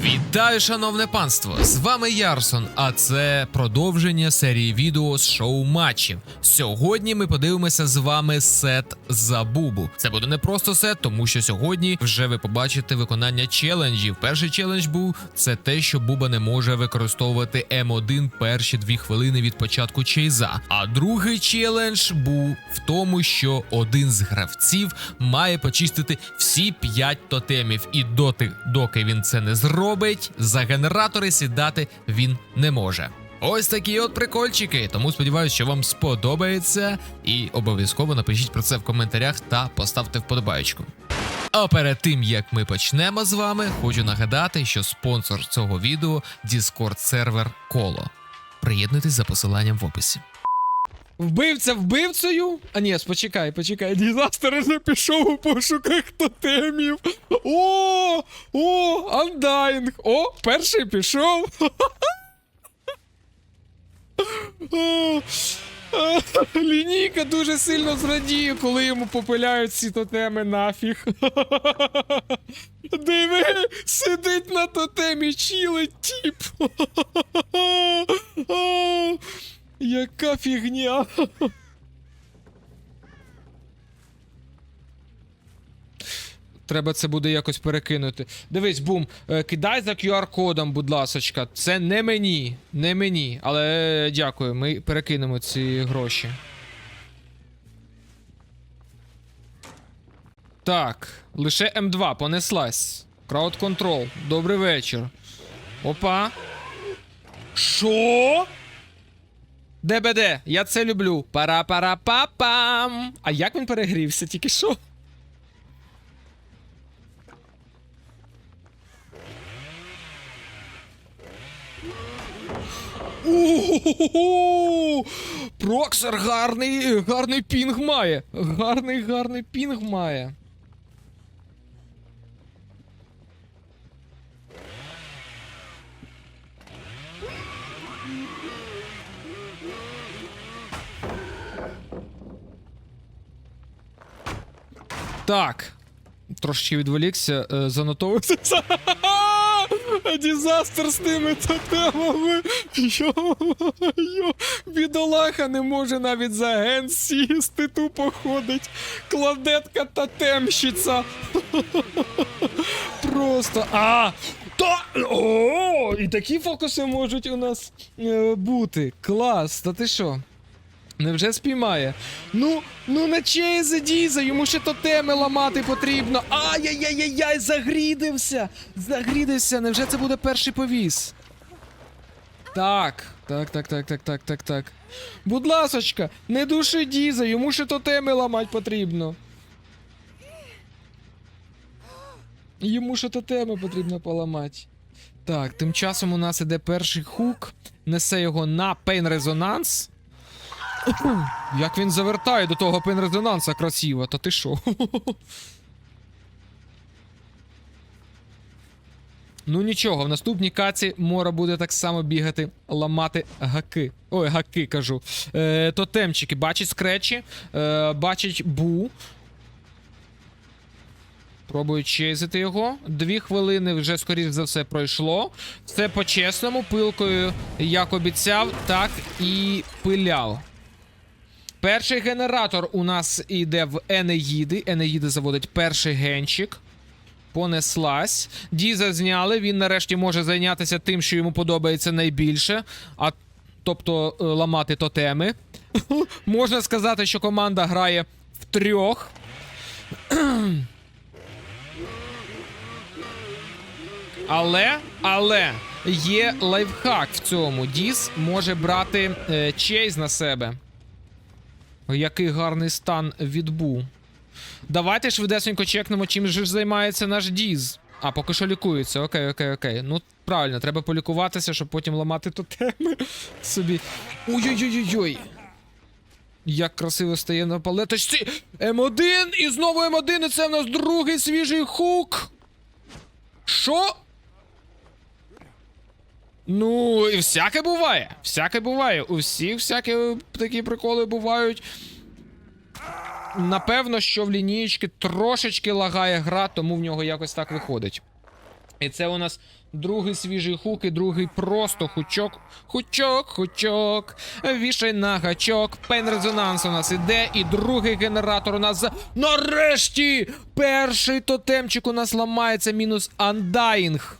Вітаю, шановне панство! З вами Ярсон, а це продовження серії відео з шоу матчів. Сьогодні ми подивимося з вами сет за бубу. Це буде не просто сет, тому що сьогодні вже ви побачите виконання челенджів. Перший челендж був це те, що Буба не може використовувати М1 перші дві хвилини від початку чейза. А другий челендж був в тому, що один з гравців має почистити всі п'ять тотемів, і доти, доки він це не зробить, за генератори сідати він не може. Ось такі от прикольчики. Тому сподіваюся, що вам сподобається. І обов'язково напишіть про це в коментарях та поставте вподобайку. А перед тим як ми почнемо з вами, хочу нагадати, що спонсор цього відео Discord сервер Коло. Приєднуйтесь за посиланням в описі. Вбивця вбивцею? А ні, почекай, почекай. Дізастер вже пішов у пошуках тотемів. О! О! Андайнг! О, перший пішов. Лінійка дуже сильно зрадіє, коли йому попиляють ці тотеми нафіг. Диви, сидить на тотемі, чилить тіп. Яка фігня. Треба це буде якось перекинути. Дивись, бум, е, кидай за QR-кодом, будь ласочка. Це не мені, не мені. Але е, дякую, ми перекинемо ці гроші. Так, лише М2 понеслась. Крауд контрол. Добрий вечір. Опа. Що? ДБД, я це люблю. Пара-пара-па-пам. А як він перегрівся тільки що? О-хо-хо-хо! Проксер гарний, гарний пінг має. Гарний, гарний пінг має. Так. Трошечки відволікся, е, занотовився. Дізастер з тими тотемами. Йо-йо, бідолаха не може навіть за ген сісти, тупо ходить. Кладетка тотемщиця. Просто. А! Та! О! І такі фокуси можуть у нас е, бути. Клас, та ти що? Невже спіймає? Ну, ну не чейзе Діза, йому ще тотеми ламати потрібно. Ай-яй-яй-яй, загрідився! Загрідився, невже це буде перший повіс? Так, так, так, так, так, так, так, так. Будь ласочка, не души Діза, йому ще тотеми ламати потрібно. Йому ще тотеми потрібно поламати. Так, тим часом у нас іде перший хук, несе його на пейн резонанс. Як він завертає до того пен-резонанса красиво, та ти що? Ну нічого, в наступній каці Мора буде так само бігати, ламати гаки. Ой, гаки кажу. Е, тотемчики, бачить скречі, е, бачить бу. Пробую чейзити його. Дві хвилини вже, скоріш за все, пройшло. Все по-чесному, пилкою, як обіцяв, так і пиляв. Перший генератор у нас іде в Енеїди. Енеїди заводить перший генчик. Понеслась. Діза зняли. Він нарешті може зайнятися тим, що йому подобається найбільше. А тобто е, ламати тотеми. Можна сказати, що команда грає в трьох. Але, але є лайфхак в цьому. Діз може брати е, чейз на себе. Який гарний стан відбу. Давайте швидесенько чекнемо, чим же займається наш Діз. А, поки що лікується. Окей, окей, окей. Ну, правильно, треба полікуватися, щоб потім ламати тотеми собі. Ой-ой-ой-ой-ой. Як красиво стає на палеточці. М1 і знову М1, і це в нас другий свіжий хук. Що? Ну, і всяке буває. Всяке буває. У всіх всякі такі приколи бувають. Напевно, що в лінієчки трошечки лагає гра, тому в нього якось так виходить. І це у нас Другий свіжий хук і другий просто хучок. Хучок, хучок. Вішай на гачок. Пен резонанс у нас іде. І другий генератор у нас. Нарешті! Перший тотемчик у нас ламається мінус андайнг.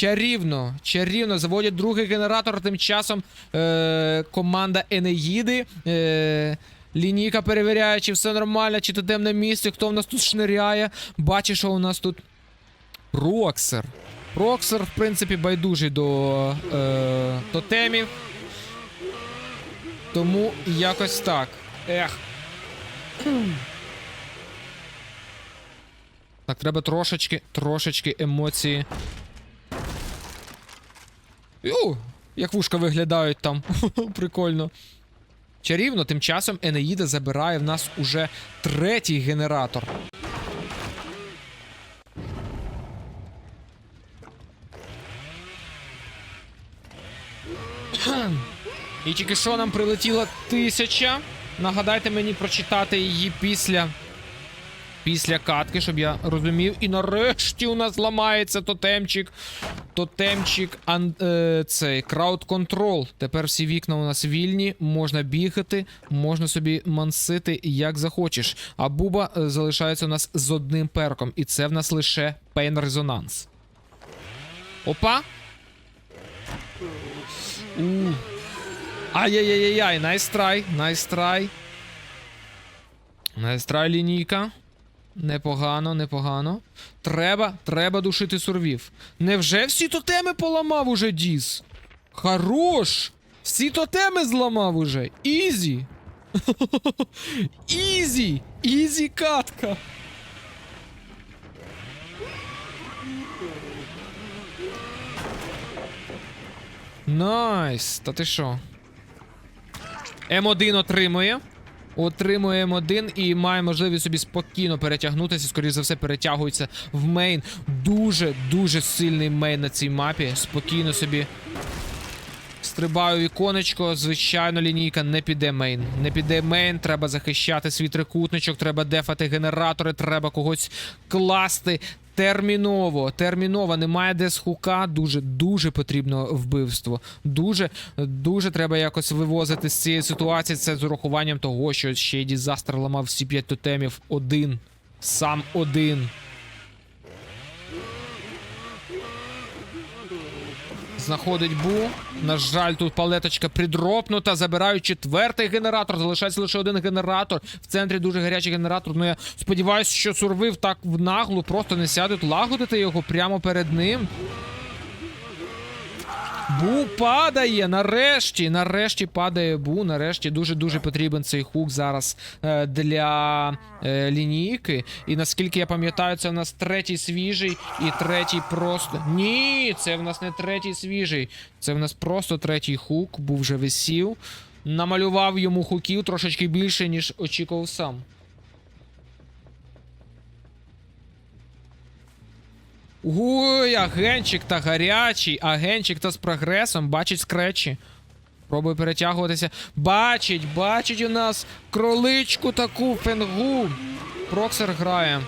Чарівно, чарівно заводять другий генератор. Тим часом е- команда Енеїди. Е- лінійка перевіряє, чи все нормально, чи тотем на місці, хто в нас тут шниряє. Бачиш, що у нас тут Проксер. Проксер, в принципі, байдужий до е- тотемів. Тому якось так. Ех. Так, треба трошечки, трошечки емоції. Ю, як вушка виглядають там. Прикольно. Чарівно, тим часом Енеїда забирає в нас уже третій генератор. І тільки що нам прилетіла тисяча. Нагадайте мені прочитати її після. Після катки, щоб я розумів. І нарешті у нас ламається тотемчик. Тотемчик, ан, е, цей крауд контрол. Тепер всі вікна у нас вільні, можна бігати, можна собі мансити як захочеш. А буба е, залишається у нас з одним перком, і це в нас лише пейн резонанс. Опа! Ай-яй-яй-яй, найстрай, найстрай. Найстрай лінійка. Непогано, непогано. Треба, треба душити сурвів. Невже всі тотеми поламав уже Діс? Хорош! Всі тотеми зламав уже. Ізі. Ізі! Ізі катка. Найс. Та ти що? М1 отримує. Отримує М1 і має можливість собі спокійно перетягнутися. Скоріше за все, перетягується в мейн. Дуже дуже сильний мейн на цій мапі. Спокійно собі. Стрибаю віконечко, звичайно, лінійка не піде мейн. Не піде мейн, треба захищати свій трикутничок, треба дефати генератори, треба когось класти. Терміново, терміново, немає де з хука. Дуже, дуже потрібно вбивство. Дуже, дуже треба якось вивозити з цієї ситуації. Це з урахуванням того, що ще й дізастер ламав всі п'ять тотемів один. Сам один. Знаходить бу. На жаль, тут палеточка придропнута. Забирають четвертий генератор. Залишається лише один генератор. В центрі дуже гарячий генератор. Ну я сподіваюся, що сурвив так в наглу, просто не сядуть лагодити його прямо перед ним. Бу падає нарешті. Нарешті падає Бу. Нарешті дуже-дуже потрібен цей хук зараз е, для е, лінійки. І наскільки я пам'ятаю, це в нас третій свіжий і третій просто. Ні, це в нас не третій свіжий. Це в нас просто третій хук. Був вже висів. Намалював йому хуків трошечки більше, ніж очікував сам. Ой, агенчик та гарячий, агенчик та з прогресом, бачить скретчі. Пробує перетягуватися. Бачить, бачить у нас кроличку таку фенгу. Проксер грає.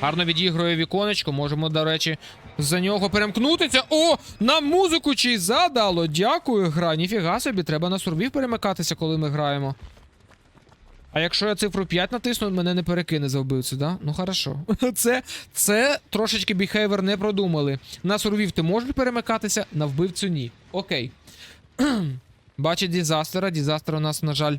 Гарно відігрує віконечко. Можемо, до речі, за нього перемкнутися. О! Нам музику чи задало. Дякую, гра. Ніфіга собі, треба на сурвів перемикатися, коли ми граємо. А якщо я цифру 5 натисну, мене не перекине за вбивцю, да? Ну хорошо. Це, це трошечки біхейвер не продумали. На сурвів ти можеш перемикатися, на вбивцю ні. Окей. Бачить дізастера. Дізастер у нас, на жаль,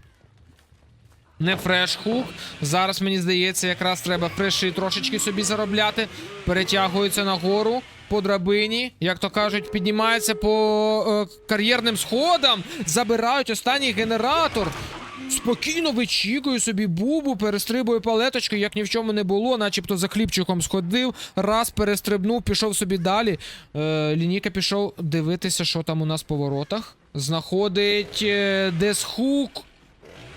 не фреш хук. Зараз мені здається, якраз треба фреші трошечки собі заробляти. Перетягується нагору по драбині, як то кажуть, піднімається по е, кар'єрним сходам. Забирають останній генератор. Спокійно вичікує собі бубу, перестрибує палеточки, як ні в чому не було, начебто за хлібчиком сходив, раз перестрибнув, пішов собі далі. Е, лінійка пішов дивитися, що там у нас по воротах. Знаходить е, десхук.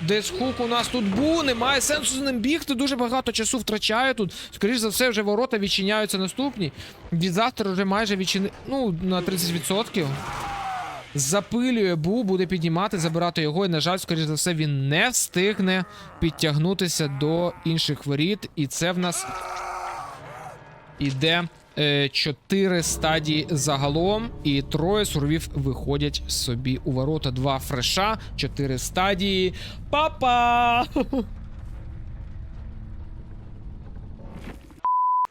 Десь хук у нас тут був, немає сенсу з ним бігти, дуже багато часу втрачає тут. Скоріше за все, вже ворота відчиняються наступні. Дізастер вже майже відчини... Ну, на 30%. Запилює Бу, буде піднімати, забирати його. І, на жаль, скоріш за все, він не встигне підтягнутися до інших воріт. І це в нас іде е, чотири стадії загалом, і троє сурвів виходять собі у ворота. Два фреша, чотири стадії. Па-па!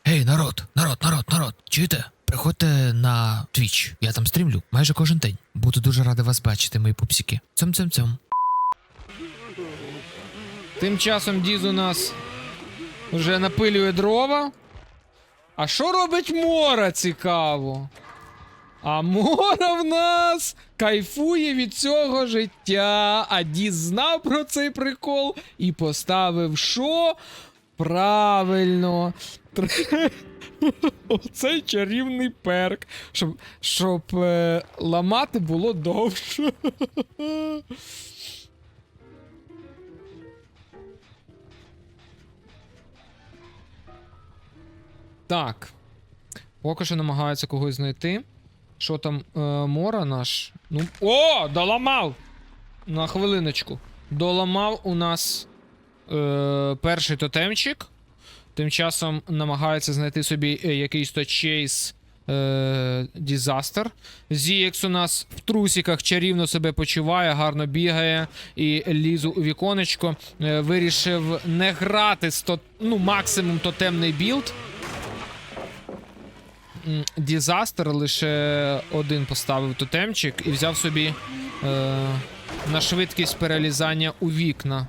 Гей, народ, народ, народ, народ. Чуєте? Приходьте на Twitch. Я там стрімлю майже кожен день. Буду дуже радий вас бачити, мої пупсики. Цьом-цьом-цьом. Тим часом Діз у нас вже напилює дрова. А що робить Мора цікаво? А Мора в нас кайфує від цього життя. А Діз знав про цей прикол і поставив що? Правильно. Оцей чарівний перк, щоб, щоб е, ламати було довше. Так. Поки що намагаються когось знайти. Що там е, Мора наш? Ну. О! Доламав! На хвилиночку. Доламав у нас е, перший тотемчик. Тим часом намагається знайти собі е, якийсь то чейс дізастер. Зієкс у нас в трусіках чарівно себе почуває, гарно бігає і лізу у віконечко. Е, вирішив не грати з то, ну, максимум тотемний білд. Дізастер лише один поставив тотемчик і взяв собі е, на швидкість перелізання у вікна.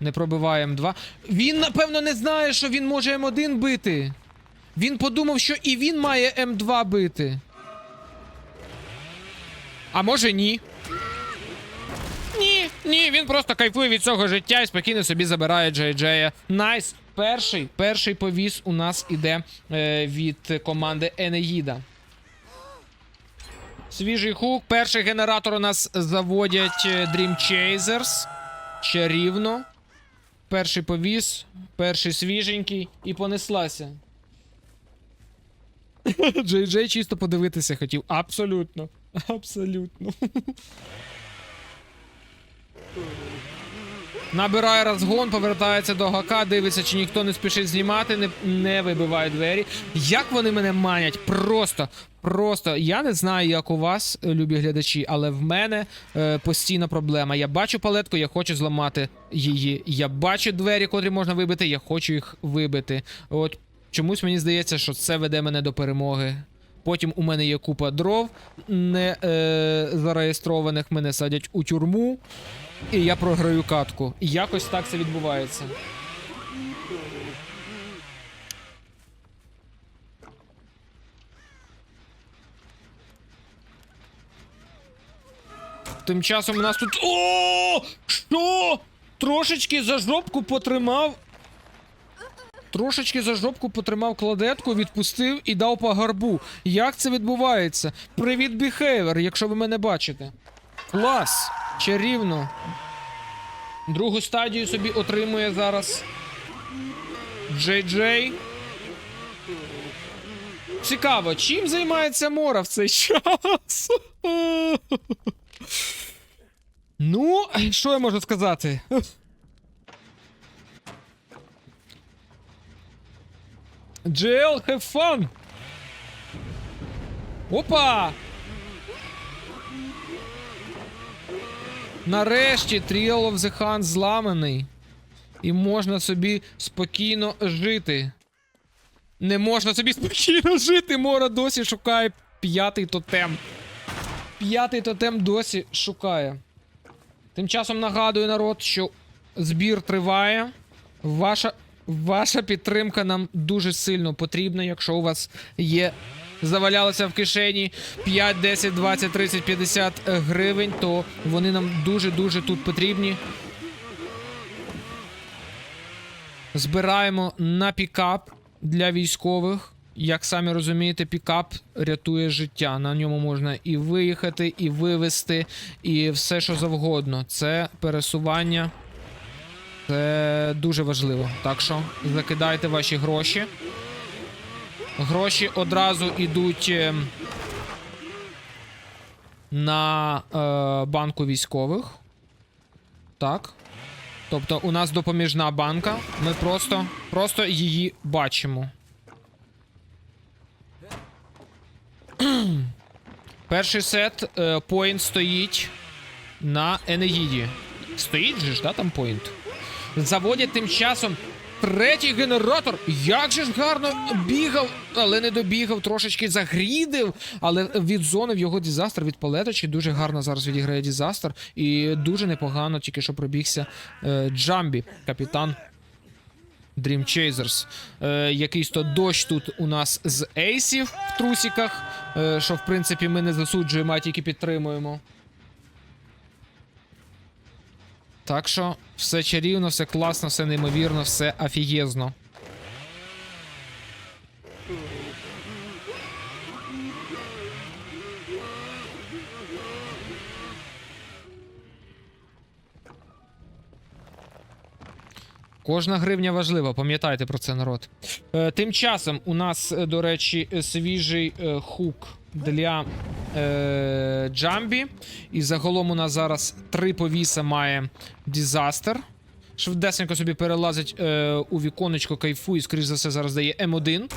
Не пробиває М2. Він, напевно, не знає, що він може М1 бити. Він подумав, що і він має М2 бити. А може ні. Ні, ні, він просто кайфує від цього життя і спокійно собі забирає Джей Джея. Найс. Перший, перший повіс у нас іде е, від команди Енеїда. Свіжий хук. Перший генератор у нас заводять е, Dream Chasers. Чарівно. Перший повіс, перший свіженький і понеслася. Джей Джей чисто подивитися хотів. Абсолютно. Абсолютно. Набирає розгон, повертається до гака, дивиться, чи ніхто не спішить знімати, не, не вибиває двері. Як вони мене манять? Просто, просто. Я не знаю, як у вас, е, любі глядачі, але в мене е, постійна проблема. Я бачу палетку, я хочу зламати її. Я бачу двері, котрі можна вибити, я хочу їх вибити. От чомусь мені здається, що це веде мене до перемоги. Потім у мене є купа дров не е, зареєстрованих, мене садять у тюрму. І я програю катку. Якось так це відбувається. Тим часом у нас тут. О! Що? Трошечки за жопку потримав. Трошечки за жопку потримав кладетку, відпустив і дав по гарбу. Як це відбувається? Привіт, біхейвер, якщо ви мене бачите. Клас! Чарівно. Другу стадію собі отримує зараз. Джей Джей. Цікаво, чим займається Мора в цей час? Ну, що я можу сказати? Джел, have fun! Опа! Нарешті Trial of the Hunt зламаний. І можна собі спокійно жити. Не можна собі спокійно жити. Мора досі шукає п'ятий тотем. П'ятий тотем досі шукає. Тим часом нагадую народ, що збір триває. Ваша, ваша підтримка нам дуже сильно потрібна, якщо у вас є. Завалялося в кишені 5, 10, 20, 30, 50 гривень, то вони нам дуже-дуже тут потрібні. Збираємо на пікап для військових. Як самі розумієте, пікап рятує життя. На ньому можна і виїхати, і вивезти, і все, що завгодно. Це пересування. Це дуже важливо. Так що закидайте ваші гроші. Гроші одразу йдуть е, на е, банку військових. Так. Тобто у нас допоміжна банка. Ми просто, просто її бачимо. Перший сет е, поінт стоїть на Енеїді. Стоїть же ж, да, там поінт? Заводять тим часом третій генератор. Як же ж гарно бігав, але не добігав, трошечки загрідив. Але від зони в його дізастер від палеточки дуже гарно зараз відіграє дізастер. І дуже непогано тільки що пробігся е, Джамбі, капітан Dream Chasers. Е, якийсь то дощ тут у нас з ейсів в трусіках, що в принципі ми не засуджуємо, а тільки підтримуємо. Так що все чарівно, все класно, все неймовірно, все офігезно. Кожна гривня важлива, пам'ятайте про це, народ. Е, тим часом у нас, е, до речі, свіжий е, хук для е, Джамбі. І загалом у нас зараз три повіса має Дізастер. Швидесенько собі перелазить е, у віконечко кайфу і, скоріш за все, зараз дає М1.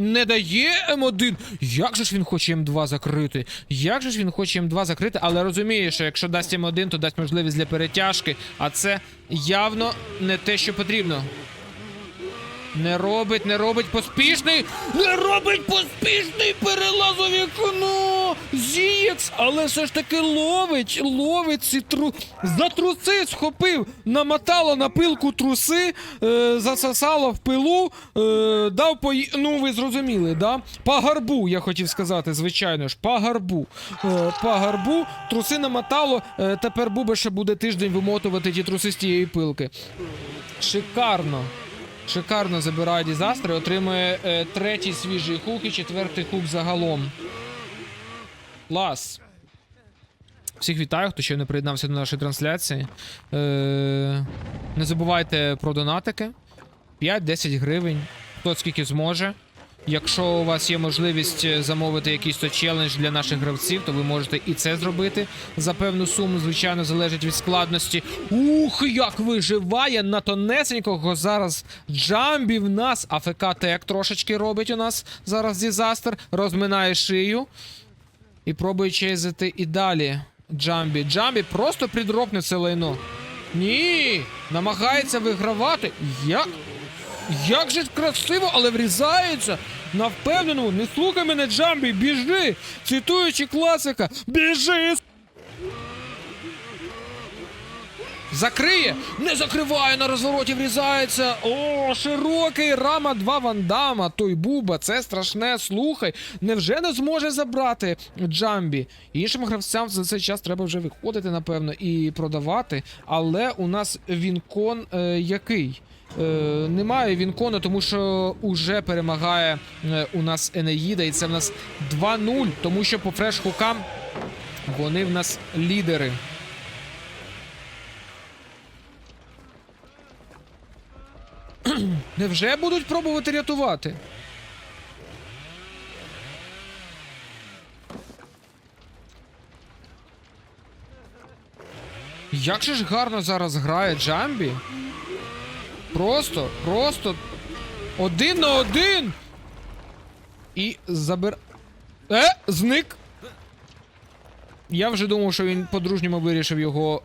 Не дає М1. Як же ж він хоче М2 закрити? Як же ж він хоче М2 закрити, але розуміє, що якщо дасть М1, то дасть можливість для перетяжки, а це явно не те, що потрібно. Не робить, не робить поспішний. Не робить поспішний перелаз у вікно. Зієкс, але все ж таки ловить, ловить ці тру. За труси схопив, намотало на пилку труси, е, засосало в пилу, е, дав по. Ну, ви зрозуміли, да? По гарбу, я хотів сказати, звичайно ж, по гарбу. Е, по гарбу, труси намотало, е, тепер Буба ще буде тиждень вимотувати ті труси з тієї пилки. Шикарно. Шикарно забирає дізастри, отримує е, третій свіжий хук і четвертий хук загалом. Клас. Всіх вітаю, хто ще не приєднався до нашої трансляції. Е, не забувайте про донатики. 5-10 гривень. Хто скільки зможе. Якщо у вас є можливість е, замовити якийсь то челендж для наших гравців, то ви можете і це зробити за певну суму. Звичайно, залежить від складності. Ух, як виживає на тонесенького зараз Джамбі в нас. АФК Тек трошечки робить у нас зараз дізастер. Розминає шию. І пробує чейзити і далі. Джамбі. Джамбі просто підропне це лайно. Ні! Намагається вигравати. Як? Як же красиво, але врізається. На впевненому, не слухай мене, Джамбі, біжи! Цитуючи класика, біжи! Закриє! Не закриває на розвороті, врізається. О, широкий рама 2 вандама. Той буба, це страшне, слухай. Невже не зможе забрати Джамбі? Іншим гравцям за цей час треба вже виходити, напевно, і продавати. Але у нас Вінкон е, який? Е, немає Вінкона, тому що уже перемагає е, у нас Енеїда, і це в нас 2-0, тому що по фреш-хукам вони в нас лідери. Невже будуть пробувати рятувати? Як же ж гарно зараз грає Джамбі? Просто, просто один на один. І забир. Е, зник. Я вже думав, що він по-дружньому вирішив його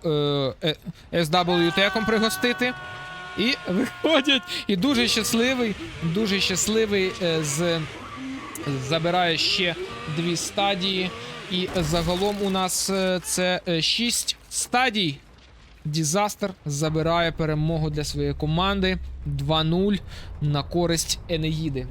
е, е, SWT-ком пригостити. І виходять. І дуже щасливий, дуже щасливий е, з. Забирає ще дві стадії. І загалом у нас е, це 6 стадій. Дізастер забирає перемогу для своєї команди 2-0 на користь Енеїди.